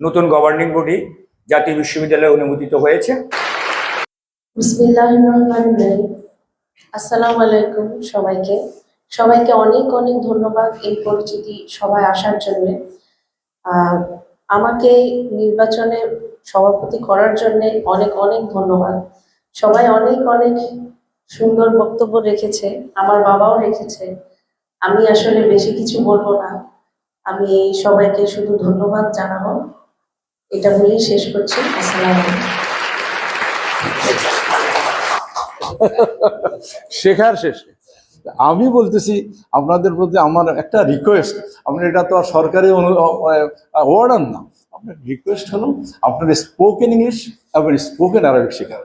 নতুন governing body জাতীয় বিশ্ববিদ্যালয়ে অনুমোদিত হয়েছে। আসসালামু সবাইকে। সবাইকে অনেক অনেক ধন্যবাদ এই পরিচিতি সবাই আসার জন্য। আমাকে নির্বাচনে সভাপতি করার জন্য অনেক অনেক ধন্যবাদ। সবাই অনেক অনেক সুন্দর বক্তব্য রেখেছে, আমার বাবাও রেখেছে। আমি আসলে বেশি কিছু বলব না। আমি সবাইকে শুধু ধন্যবাদ জানাব। এটা বলেই শেষ করছি। আসসালামু আলাইকুম। শেখার শেষে। আমি বলতেছি আপনাদের প্রতি আমার একটা রিকোয়েস্ট আপনি এটা তো আর সরকারি অর্ডার না। আপনার রিকোয়েস্ট হলো আপনার স্পোকেন ইংলিশ এবং স্পোকেন আরবিক শেখার।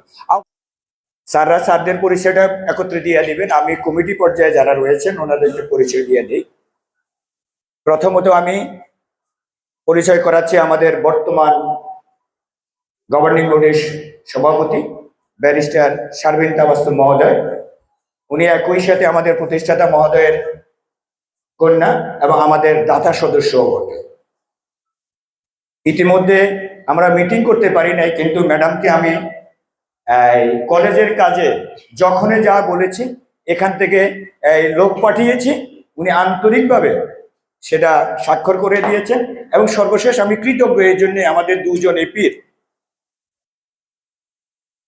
স্যাররা স্যারদের পরিচয়টা একত্রে দিয়ে দিবেন আমি কমিটি পর্যায়ে যারা রয়েছেন ওনাদেরকে পরিচয় দিয়ে দিই। প্রথমত আমি পরিচয় করাচ্ছি আমাদের বর্তমান গভর্নিং বডির সভাপতি ব্যারিস্টার শারবিন তাবাস্তু মহোদয়। উনি একই সাথে আমাদের প্রতিষ্ঠাতা মহোদয়ের কন্যা এবং আমাদের দাতা সদস্য বটে। ইতিমধ্যে আমরা মিটিং করতে পারি নাই, কিন্তু ম্যাডামকে আমি কলেজের কাজে যখনই যা বলেছি, এখান থেকে লোক পাঠিয়েছি। উনি আন্তরিকভাবে সেটা স্বাক্ষর করে দিয়েছেন এবং সর্বশেষ আমি কৃতজ্ঞ এই জন্য আমাদের দুজন এপির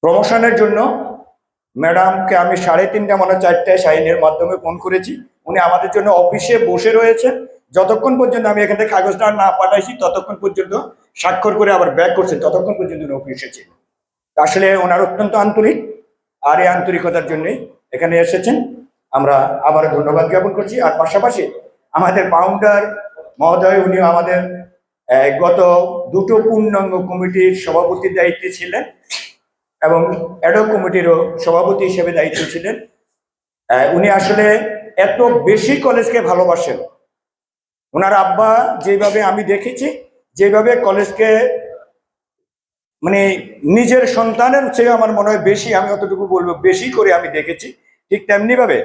প্রমোশনের জন্য ম্যাডামকে আমি সাড়ে তিনটা মানে চারটায় সাইনের মাধ্যমে ফোন করেছি। উনি আমাদের জন্য অফিসে বসে রয়েছেন। যতক্ষণ পর্যন্ত আমি এখান থেকে কাগজটা না পাঠাইছি, ততক্ষণ পর্যন্ত স্বাক্ষর করে আবার ব্যাক করছেন। ততক্ষণ পর্যন্ত উনি অফিসে ছিলেন। আসলে ওনার অত্যন্ত আন্তরিক আর এই আন্তরিকতার জন্যই এখানে এসেছেন। আমরা আবার ধন্যবাদ জ্ঞাপন করছি। আর পাশাপাশি আমাদের পাউন্ডার মহোদয় উনি আমাদের গত দুটো পূর্ণাঙ্গ কমিটির সভাপতির দায়িত্বে ছিলেন এবং অ্যাডক কমিটিরও সভাপতি হিসেবে দায়িত্ব ছিলেন। উনি আসলে এত বেশি কলেজকে ভালোবাসেন। ওনার আব্বা যেভাবে আমি দেখেছি, যেভাবে কলেজকে মানে নিজের সন্তানের চেয়ে আমার মনে হয় বেশি, আমি অতটুকু বলব, বেশি করে আমি দেখেছি। ঠিক তেমনি ভাবে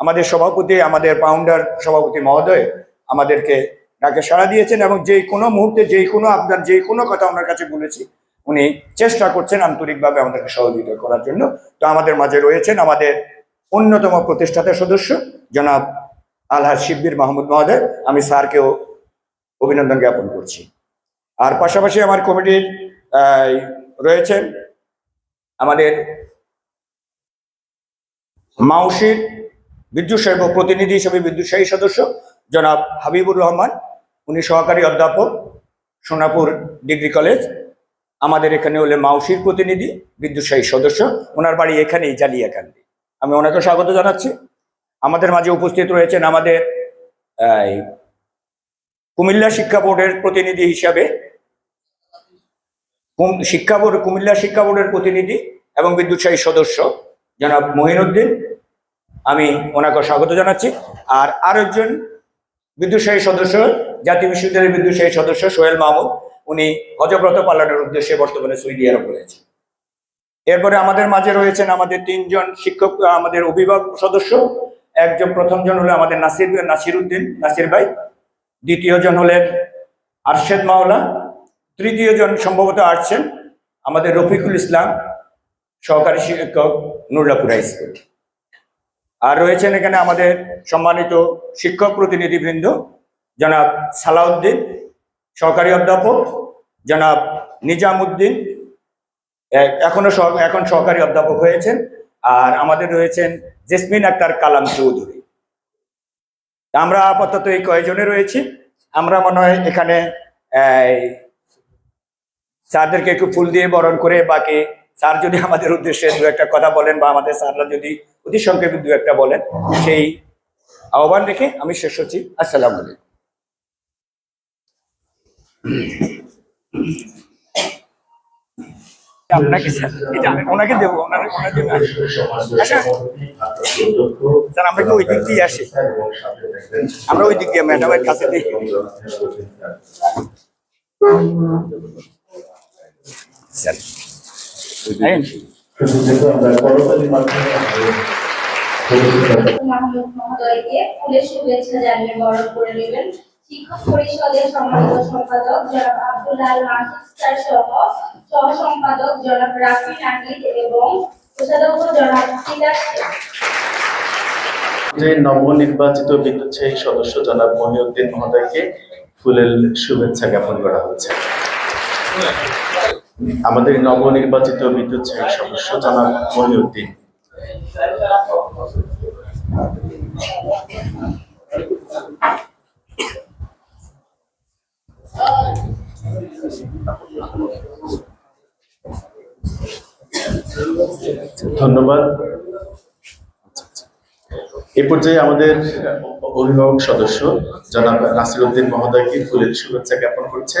আমাদের সভাপতি, আমাদের পাউন্ডার সভাপতি মহোদয় আমাদেরকে ডাকে সাড়া দিয়েছেন এবং যে কোনো মুহূর্তে যে কোনো আপনার যে কোনো কথা ওনার কাছে বলেছি, উনি চেষ্টা করছেন আন্তরিকভাবে আমাদেরকে সহযোগিতা করার জন্য। তো আমাদের মাঝে রয়েছেন আমাদের অন্যতম প্রতিষ্ঠাতা সদস্য, জনাব আলহাজ শিব্বির মাহমুদ মহোদয়। আমি স্যারকেও অভিনন্দন জ্ঞাপন করছি। আর পাশাপাশি আমার কমিটির রয়েছেন আমাদের মাউসির বিদ্যুৎ সাহেব প্রতিনিধি হিসেবে বিদ্যুৎ সাহী সদস্য, জনাব হাবিবুর রহমান, উনি সহকারী অধ্যাপক, সোনাপুর ডিগ্রি কলেজ, আমাদের এখানে হলে মাউসির প্রতিনিধি, বিদ্যুৎ সাহী সদস্য, ওনার বাড়ি এখানেই জালিয়াকান্দি। আমি ওনাকে স্বাগত জানাচ্ছি। আমাদের মাঝে উপস্থিত রয়েছেন আমাদের কুমিল্লা শিক্ষা বোর্ডের প্রতিনিধি হিসাবে শিক্ষা বোর্ড, কুমিল্লা শিক্ষা বোর্ডের প্রতিনিধি এবং বিদ্যুৎসাহী সদস্য, জনাব মহিনুদ্দিন আমি ওনাকে স্বাগত জানাচ্ছি। আর আরেকজন বিদ্যুৎসাহী সদস্য, জাতীয় বিশ্ববিদ্যালয়ের বিদ্যুৎসাহী সদস্য সোহেল মাহমুদ, উনি হজব্রত পালনের উদ্দেশ্যে বর্তমানে সৌদি আরব রয়েছে এরপরে আমাদের মাঝে রয়েছেন আমাদের তিনজন শিক্ষক, আমাদের অভিভাবক সদস্য। একজন প্রথম জন হলো আমাদের নাসির নাসির উদ্দিন, নাসির ভাই। দ্বিতীয় জন হলেন আরশেদ মাওলা। তৃতীয় জন সম্ভবত আসছেন আমাদের রফিকুল ইসলাম, সহকারী শিক্ষক নুরলাপুর হাই স্কুল। আর রয়েছেন এখানে আমাদের সম্মানিত শিক্ষক প্রতিনিধিবৃন্দ, জনাব সালাউদ্দিন, সহকারী অধ্যাপক, জনাব নিজামুদ্দিন এখনও এখন সহকারী অধ্যাপক হয়েছেন, আর আমাদের রয়েছেন জেসমিন আক্তার কালাম চৌধুরী। আমরা আপাতত এই কয়জনে রয়েছি। আমরা মনে হয় এখানে স্যারদেরকে একটু ফুল দিয়ে বরণ করে বাকি স্যার যদি আমাদের উদ্দেশ্যে দু একটা কথা বলেন বা আমাদের স্যাররা যদি অতি সংক্ষেপে দু একটা বলেন, সেই আহ্বান রেখে আমি শেষ হচ্ছি আসসালাম আলাইকুম। আপনাকে ওনাকে দেবো আচ্ছা স্যার, আমরা ওই দিক আসি। আমরা ওই দিক দিয়ে শিক্ষক পরিষদের সম্পাদক জনাব সম্পাদক এবং। যে নবনির্বাচিত বিদ্যুৎসাহী সদস্য জনাব মহিউদ্দিন মহোদয়কে ফুলেল শুভেচ্ছা জ্ঞাপন করা হচ্ছে আমাদের নবনির্বাচিত বিদ্যুৎসাহী সদস্য জনাব মহিউদ্দিন। ধন্যবাদ। এ পর্যায়ে আমাদের অভিভাবক সদস্য জনাব নাসির উদ্দিন মহোদয়কে ফুলের শুভেচ্ছা জ্ঞাপন করছে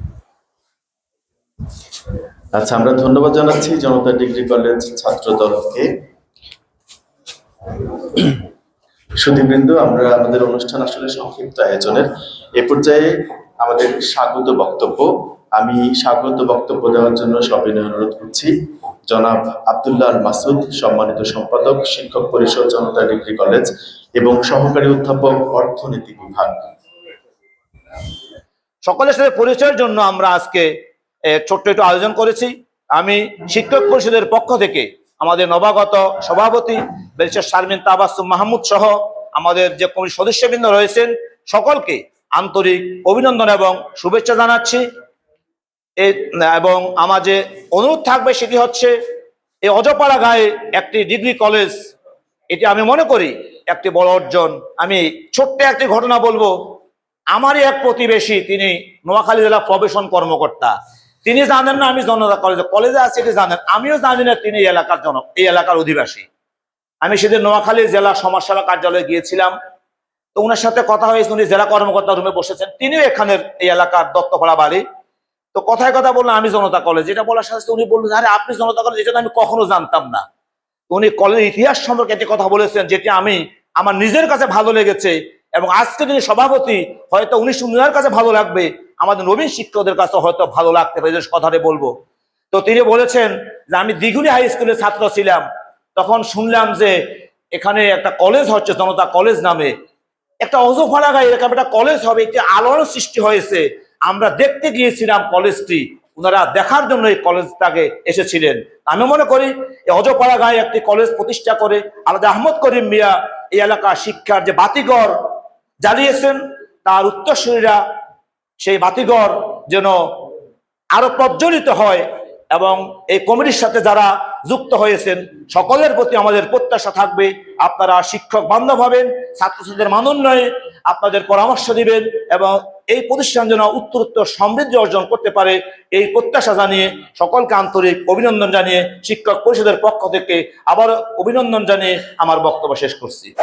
আচ্ছা আমরা ধন্যবাদ জানাচ্ছি জনতা ডিগ্রি কলেজ ছাত্র দলকে সুধীবৃন্দ, আমরা আমাদের অনুষ্ঠান আসলে সংক্ষিপ্ত আয়োজনের। এ পর্যায়ে আমাদের স্বাগত বক্তব্য। আমি স্বাগত বক্তব্য দেওয়ার জন্য সবিনয় অনুরোধ করছি। জনাব আব্দুল্লাহ মাসুদ, সম্মানিত সম্পাদক, শিক্ষক পরিষদ, জনতা ডিগ্রি কলেজ এবং সহকারী অধ্যাপক, অর্থনীতি বিভাগ। সকলের সাথে পরিচয়ের জন্য আমরা আজকে ছোট্ট একটু আয়োজন করেছি। আমি শিক্ষক পরিষদের পক্ষ থেকে আমাদের নবাগত সভাপতি ব্যারিস্টার শারমিন তাবাসুম মাহমুদ সহ আমাদের যে কমিটির সদস্যবৃন্দ রয়েছেন, সকলকে আন্তরিক অভিনন্দন এবং শুভেচ্ছা জানাচ্ছি। এবং আমার যে অনুরোধ থাকবে সেটি হচ্ছে এই অজপাড়া গায়ে একটি ডিগ্রি কলেজ, এটি আমি মনে করি একটি বড় অর্জন। আমি ছোট্ট একটি ঘটনা বলব, আমারই এক প্রতিবেশী, তিনি নোয়াখালী জেলা প্রবেশন কর্মকর্তা। তিনি জানেন না, আমি জনতা কলেজে কলেজে আছি এটি জানেন। আমিও জানি না তিনি এলাকার জন এই এলাকার অধিবাসী। আমি সেদিন নোয়াখালী জেলা সমাজসেবা কার্যালয়ে গিয়েছিলাম। তো ওনার সাথে কথা হয়েছে, উনি জেলা কর্মকর্তা রুমে বসেছেন। তিনিও এখানের এই এলাকার দত্তপাড়া বাড়ি। তো কথায় কথা বললাম আমি জনতা কলেজ। এটা বলার সাথে উনি বললেন, আরে, আপনি জনতা কলেজ? এটা আমি কখনো জানতাম না। উনি কলেজের ইতিহাস সম্পর্কে একটি কথা বলেছেন, যেটি আমি আমার নিজের কাছে ভালো লেগেছে এবং আজকে যিনি সভাপতি, হয়তো উনি সুন্দর কাছে ভালো লাগবে। আমাদের নবীন শিক্ষকদের কাছে হয়তো ভালো লাগতে পারে কথাটা বলব। তো তিনি বলেছেন যে, আমি দ্বিগুণী হাই স্কুলের ছাত্র ছিলাম। তখন শুনলাম যে, এখানে একটা কলেজ হচ্ছে, জনতা কলেজ নামে। একটা অজফাড়া গায়ে এরকম একটা কলেজ হবে, একটি আলোড়ন সৃষ্টি হয়েছে। আমরা দেখতে গিয়েছিলাম কলেজটি। ওনারা দেখার জন্য এই কলেজটাকে এসেছিলেন। আমি মনে করি অজপাড়া গায়ে একটি কলেজ প্রতিষ্ঠা করে আলাদা আহমদ করিম মিয়া এই এলাকার শিক্ষার যে বাতিঘর জ্বালিয়েছেন, তার উত্তরসূরীরা সেই বাতিঘর যেন আরও প্রজ্বলিত হয় এবং এই কমিটির সাথে যারা যুক্ত হয়েছেন, সকলের প্রতি আমাদের প্রত্যাশা থাকবে। আপনারা শিক্ষক বান্ধব হবেন, ছাত্রছাত্রীদের মানোন্নয়ে আপনাদের পরামর্শ দিবেন এবং এই প্রতিষ্ঠান যেন উত্তরোত্তর সমৃদ্ধি অর্জন করতে পারে, এই প্রত্যাশা জানিয়ে সকলকে আন্তরিক অভিনন্দন জানিয়ে শিক্ষক পরিষদের পক্ষ থেকে আবার অভিনন্দন জানিয়ে আমার বক্তব্য শেষ করছি।